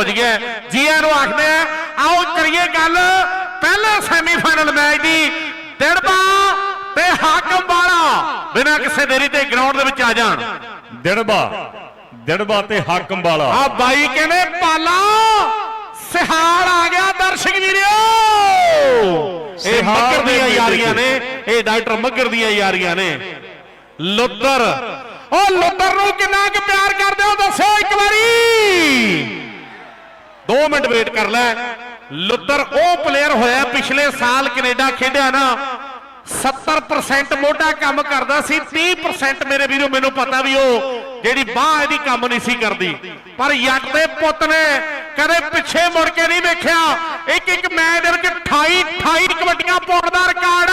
ਪੁੱਜ ਗਿਆ ਜੀਆਂ ਨੂੰ ਆਖਦੇ ਆ ਆਓ ਕਰੀਏ ਗੱਲ। ਪਹਿਲੇ ਸੈਮੀਫਾਈਨਲ ਮੈਚ ਦੀ ਦਿੜਬਾ ਤੇ ਹਾਕਮ ਵਾਲਾ ਬਿਨਾਂ ਕਿਸੇ ਦੇਰੀ ਤੇ ਗਰਾਊਂਡ ਦੇ ਵਿੱਚ ਆ ਜਾਣ। ਦਿੜਬਾ ਦਿੜਬਾ ਤੇ ਹਾਕਮ ਵਾਲਾ। ਆ ਬਾਈ ਕਹਿੰਦੇ ਪਾਲਾ ਸਿਹਾਲ ਆ ਗਿਆ ਦਰਸ਼ਕ ਵੀਰਿਓ ਇਹ ਮੱਗਰ ਦੀਆਂ ਯਾਰੀਆਂ। ਨੇ ਇਹ ਡਾਕਟਰ ਮੱਗਰ ਦੀਆਂ ਯਾਰੀਆਂ ਨੇ। ਲੁੱਦਰ ਉਹ ਲੁੱਦਰ ਨੂੰ ਕਿੰਨਾ ਕੁ ਪਿਆਰ ਕਰਦੇ ਹੋ ਦੱਸਿਓ ਇੱਕ ਵਾਰੀ। 2 ਮਿੰਟ ਵੇਟ ਕਰ ਲੈ। ਲੁੱਦਰ ਉਹ ਪਲੇਅਰ ਹੋਇਆ ਪਿਛਲੇ ਸਾਲ ਕੈਨੇਡਾ ਖੇਡਿਆ ਨਾ। 70% ਮੋਢਾ ਕੰਮ ਕਰਦਾ ਸੀ 30% ਮੇਰੇ ਵੀਰੋ ਮੈਨੂੰ ਪਤਾ ਵੀ ਉਹ ਜਿਹੜੀ ਬਾਹ ਇਹਦੀ ਕੰਮ ਨਹੀਂ ਸੀ ਕਰਦੀ। ਪਰ ਜੱਟ ਦੇ ਪੁੱਤ ਨੇ ਕਦੇ ਪਿੱਛੇ ਮੁੜ ਕੇ ਨਹੀਂ ਵੇਖਿਆ। ਇੱਕ ਇੱਕ ਮੈਚ ਦੇ ਵਿੱਚ 28 28 ਕਬੱਡੀਆਂ ਪਾਉਣ ਦਾ ਰਿਕਾਰਡ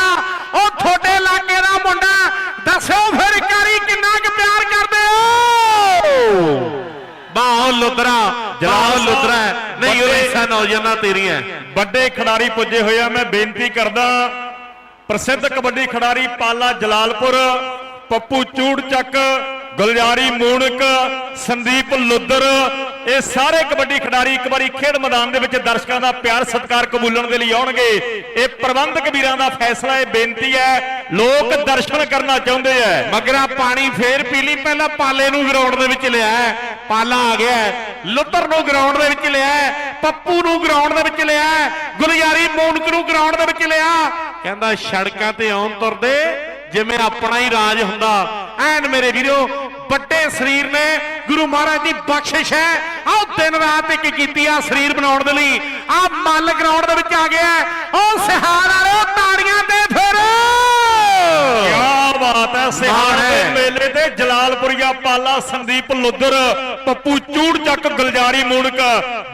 ਲੁੱਦਰਾ ਜਲਾਲ ਲੁੱਦਰਾ ਨਹੀਂ ਉਹ ਇਸਾ ਨੌਜਵਾਨਾਂ ਤੇਰੀਆਂ ਵੱਡੇ ਖਿਡਾਰੀ ਪੁੱਜੇ ਹੋਏ ਆ ਮੈਂ ਬੇਨਤੀ ਕਰਦਾ ਪ੍ਰਸਿੱਧ ਕਬੱਡੀ ਖਿਡਾਰੀ ਪਾਲਾ ਜਲਾਲਪੁਰ ਪੱਪੂ ਚੂੜ ਚੱਕ ਗੁਲਜਾਰੀ ਮੂਣਕ ਸੰਦੀਪ ਲੁੱਦਰ ਇਹ ਸਾਰੇ ਕਬੱਡੀ ਖਿਡਾਰੀ ਇੱਕ ਵਾਰੀ ਖੇਡ ਮੈਦਾਨ ਦੇ ਵਿੱਚ ਦਰਸ਼ਕਾਂ ਦਾ ਪਿਆਰ, ਸਤਿਕਾਰ ਕਬੂਲਣ ਦੇ ਲਈ ਆਉਣਗੇ। ਇਹ ਪ੍ਰਬੰਧਕ ਵੀਰਾਂ ਦਾ ਫੈਸਲਾ, ਇਹ ਬੇਨਤੀ ਹੈ, ਲੋਕ ਦਰਸ਼ਨ ਕਰਨਾ ਚਾਹੁੰਦੇ ਆ। ਮਗਰਾ ਪਾਣੀ ਫੇਰ ਪੀ ਲਈ ਪਹਿਲਾਂ ਪਾਲੇ ਨੂੰ ਗਰਾਊਂਡ ਦੇ ਵਿੱਚ ਲਿਆ ਪਾਲਾ ਆ ਗਿਆ ਹੈ। ਲੁੱਤਰ ਨੂੰ ਗਰਾਊਂਡ ਦੇ ਵਿੱਚ ਲਿਆ ਪੱਪੂ ਨੂੰ ਗਰਾਊਂਡ ਦੇ ਵਿੱਚ ਲਿਆ ਹੈ। ਗੁਲਜਾਰੀ ਨੂੰ ਗਰਾਊਂਡ ਦੇ ਵਿੱਚ ਲਿਆ। ਕਹਿੰਦਾ ਸੜਕਾਂ ਤੇ ਆਉਣ ਤੁਰਦੇ ਜਿਵੇਂ ਆਪਣਾ ਹੀ ਰਾਜ ਹੁੰਦਾ। ਐਨ ਮੇਰੇ ਵੀਰੋ, ਵੱਡੇ ਸਰੀਰ ਨੇ ਗੁਰੂ ਮਹਾਰਾਜ ਦੀ ਬਖਸ਼ਿਸ਼ ਹੈ। ਆਹ ਦਿਨ ਰਾਤ ਇੱਕ ਕੀਤੀ ਆ ਸਰੀਰ ਬਣਾਉਣ ਦੇ ਲਈ। ਆ ਮੱਲ ਗਰਾਊਂਡ ਦੇ ਵਿੱਚ ਆ ਗਿਆ। ਉਹ ਸਿਹਾਰ ਸਿਹਾਰ ਮਾਣ ਦੇ। ਮੇਲੇ ਤੇ ਜਲਾਲਪੁਰੀਆ ਪਾਲਾ ਸੰਦੀਪ ਲੁੱਦਰ ਪੱਪੂ ਚੂੜ ਚੱਕ ਗੁਲਜਾਰੀ ਮੂਣਕ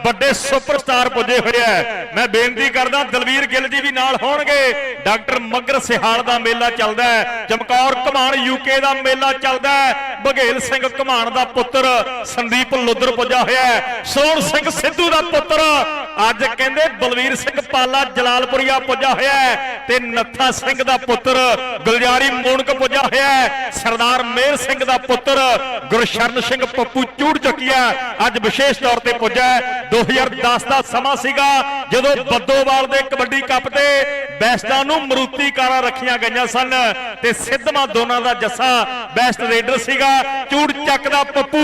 ਵੱਡੇ ਸੁਪਰਸਟਾਰ ਪੁੱਜੇ ਹੋਏ ਐ ਮੈਂ ਬੇਨਤੀ ਕਰਦਾ ਦਲਵੀਰ ਗਿੱਲ ਜੀ ਵੀ ਨਾਲ ਹੋਣਗੇ। ਡਾਕਟਰ ਮੱਗਰ ਸਿਹਾਲ ਦਾ ਮੇਲਾ ਚੱਲਦਾ ਹੈ। ਚਮਕੌਰ ਘਮਾਣ ਯੂਕੇ ਦਾ ਮੇਲਾ ਚੱਲਦਾ ਹੈ। ਬਘੇਲ ਸਿੰਘ ਘਮਾਣ ਦਾ ਪੁੱਤਰ ਸੰਦੀਪ ਲੁੱਦਰ ਪੁੱਜਾ ਹੋਇਆ ਹੈ। ਸੋਹਣ ਸਿੰਘ ਸਿੱਧੂ ਦਾ ਪੁੱਤਰ ਅੱਜ ਕਹਿੰਦੇ ਬਲਵੀਰ ਸਿੰਘ ਪਾਲਾ ਜਲਾਲਪੁਰੀਆ ਪੁੱਜਾ ਹੋਇਆ ਹੈ। ਤੇ ਨੱਥਾ ਸਿੰਘ ਦਾ ਪੁੱਤਰ ਗੁਲਜਾਰੀ ਮੂਣਕ ਪੁੱਜਾ ਹੋਇਆ ਹੈ। ਸਰਦਾਰ ਮੇਰ ਸਿੰਘ ਦਾ ਪੁੱਤਰ ਗੁਰਸ਼ਰਨ ਸਿੰਘ ਪੱਪੂ ਚੂੜ ਚੱਕੀਆ ਅੱਜ ਵਿਸ਼ੇਸ਼ ਤੌਰ ਤੇ ਪੁੱਜਾ 2010 ਦਾ ਸਮਾਂ ਸੀਗਾ ਜਦੋਂ ਬੱਦੋਵਾਲ ਦੇ ਕਬੱਡੀ ਕੱਪ ਤੇ ਬੈਸਟਾਂ ਨੂੰ ਮਰੂਤੀ ਕਾਰਾਂ ਰੱਖੀਆਂ ਗਈਆਂ ਸਨ ਤੇ ਸਿੱਧਵਾਂ ਦੋਨਾਂ ਦਾ ਜੱਸਾ ਬੈਸਟ ਰੇਡਰ ਸੀਗਾ। ਚੂੜ ਚੱਕ ਦਾ ਪੱਪੂ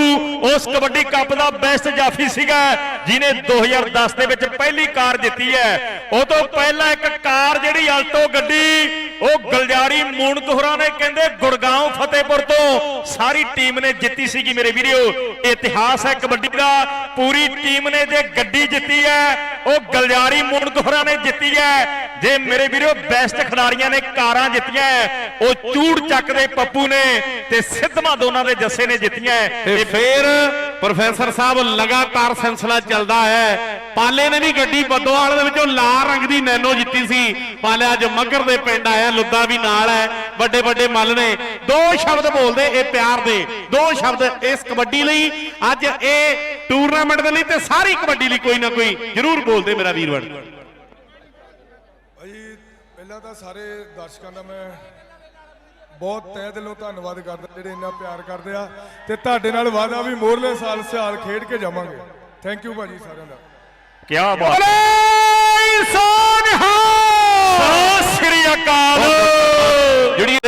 ਉਸ ਕਬੱਡੀ ਕੱਪ ਦਾ ਬੈਸਟ ਜਾਫੀ ਸੀਗਾ ਜਿਨੇ 2010 ਦੇ ਵਿੱਚ ਪਹਿਲੀ ਕਾਰ ਜਿੱਤੀ ਹੈ। ਉਹ ਤੋਂ ਪਹਿਲਾਂ ਇੱਕ ਕਾਰ ਜਿਹੜੀ ਅਲਟੋ ਗੱਡੀ, ਉਹ ਗਲ ਮੂਣਕ ਹੋਰਾਂ ਨੇ ਕਹਿੰਦੇ ਗੁੜਗਾਉਂ ਫਤਿਹਪੁਰ ਤੋਂ ਸਾਰੀ ਟੀਮ ਨੇ ਜਿੱਤੀ ਸੀਗੀ ਮੇਰੇ ਵੀਡੀਓ ਇਤਿਹਾਸ ਹੈ ਕਬੱਡੀ ਦਾ ਪੂਰੀ ਟੀਮ ਨੇ ਜੇ ਗੱਡੀ ਜਿੱਤੀ ਹੈ ਉਹ ਗਲਜਾਰੀ ਮੂਣਕ ਹੋਰਾਂ ਨੇ ਜਿੱਤੀ ਹੈ ਜੇ ਮੇਰੇ ਵੀਡੀਓ ਬੈਸਟ ਖਿਡਾਰੀਆਂ ਨੇ ਕਾਰਾਂ ਜਿੱਤੀਆਂ ਉਹ ਚੂੜ ਚੱਕ ਦੇ ਪੱਪੂ ਨੇ ਤੇ ਸਿੱਧਵਾਂ ਦੋਨਾਂ ਦੇ ਜੱਸੇ ਨੇ ਜਿੱਤੀਆਂ। ਤੇ ਫੇਰ ਪ੍ਰੋਫੈਸਰ ਸਾਹਿਬ, ਲਗਾਤਾਰ ਸਿਲਸਿਲਾ ਚੱਲਦਾ ਹੈ। ਪਾਲੇ ਨੇ ਵੀ ਗੱਡੀ ਬੱਦੋਵਾਲ ਦੇ ਵਿੱਚੋਂ ਲਾਲ ਰੰਗ ਦੀ ਨੈਨੋ ਜਿੱਤੀ ਸੀ। ਪਾਲੇ ਅੱਜ ਮੱਗਰ ਦੇ ਪਿੰਡ ਆਇਆ, ਲੁੱਦਾ ਵੀ ਨਾਲ ਹੈ। ਵੱਡੇ ਵੱਡੇ ਮੱਲ ਨੇ। ਦੋ ਸ਼ਬਦ ਬੋਲਦੇ ਇਹ ਪਿਆਰ ਦੇ। ਦੋ ਸ਼ਬਦ ਇਸ ਕਬੱਡੀ ਲਈ। ਅੱਜ ਇਹ ਟੂਰਨਾਮੈਂਟ ਦੇ ਲਈ ਤੇ ਸਾਰੀ ਕਬੱਡੀ ਲਈ ਕੋਈ ਨਾ ਕੋਈ ਜ਼ਰੂਰ ਬੋਲਦੇ ਮੇਰਾ ਵੀਰ ਬਣ ਭਾਈ, ਪਹਿਲਾਂ ਤਾਂ ਸਾਰੇ ਦਰਸ਼ਕਾਂ ਦਾ ਮੈਂ ਬਹੁਤ ਤਹਿ ਦਿਲੋਂ ਧੰਨਵਾਦ ਕਰਦਾ ਜਿਹੜੇ ਇੰਨਾ ਪਿਆਰ ਕਰਦੇ ਆ ਤੇ ਤੁਹਾਡੇ ਨਾਲ ਵਾਅਦਾ ਵੀ ਮੋਰਲੇ ਸਾਲ ਸਿਆਲ ਖੇਡ ਕੇ ਜਾਵਾਂਗੇ। ਥੈਂਕ ਯੂ ਭਾਜੀ ਸਾਰਿਆਂ ਦਾ। ਕਿਆ ਬਾਤ। ਬੋਲੇ ਸੋਨਹਾ ਸਤਿ ਸ੍ਰੀ ਅਕਾਲ। ਜਿਹੜੀ